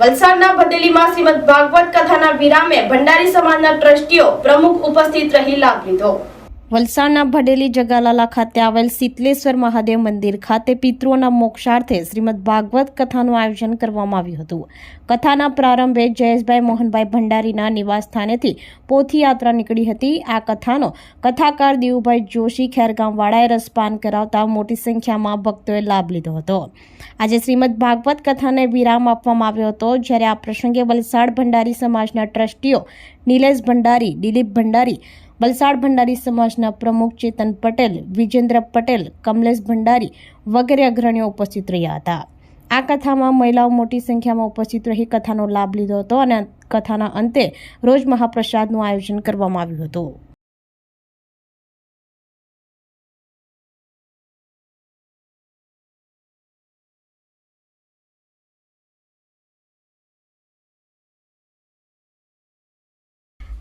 વલસાડના ભદેલીમાં શ્રીમદ ભાગવત કથાના વિરામે ભંડારી સમાજના ટ્રસ્ટીઓ પ્રમુખ ઉપસ્થિત રહી લાભ લીધો. વલસાડના ભડેલી જગાલાલા ખાતે આવેલ શીતલેશ્વર મહાદેવ મંદિર ખાતે પિતૃઓના મોક્ષાર્થે શ્રીમદ ભાગવત કથાનું આયોજન કરવામાં આવ્યું હતું. કથાના પ્રારંભે જયેશભાઈ મોહનભાઈ ભંડારીના નિવાસસ્થાનેથી પોથી યાત્રા નીકળી હતી. આ કથાનો કથાકાર દેવુભાઈ જોશી ખેરગામવાળાએ રસપાન કરાવતા મોટી સંખ્યામાં ભક્તોએ લાભ લીધો હતો. આજે શ્રીમદ ભાગવત કથાને વિરામ આપવામાં આવ્યો હતો. જ્યારે આ પ્રસંગે વલસાડ ભંડારી સમાજના ટ્રસ્ટીઓ નિલેશ ભંડારી, દિલીપ ભંડારી વલસાડ ભંડારી સમાજના પ્રમુખ ચેતન પટેલ, વિજેન્દ્ર પટેલ, કમલેશ ભંડારી વગેરે અગ્રણીઓ ઉપસ્થિત રહ્યા હતા. આ કથામાં મહિલાઓ મોટી સંખ્યામાં ઉપસ્થિત રહી કથાનો લાભ લીધો હતો અને કથાના અંતે રોજ મહાપ્રસાદનું આયોજન કરવામાં આવ્યું હતું.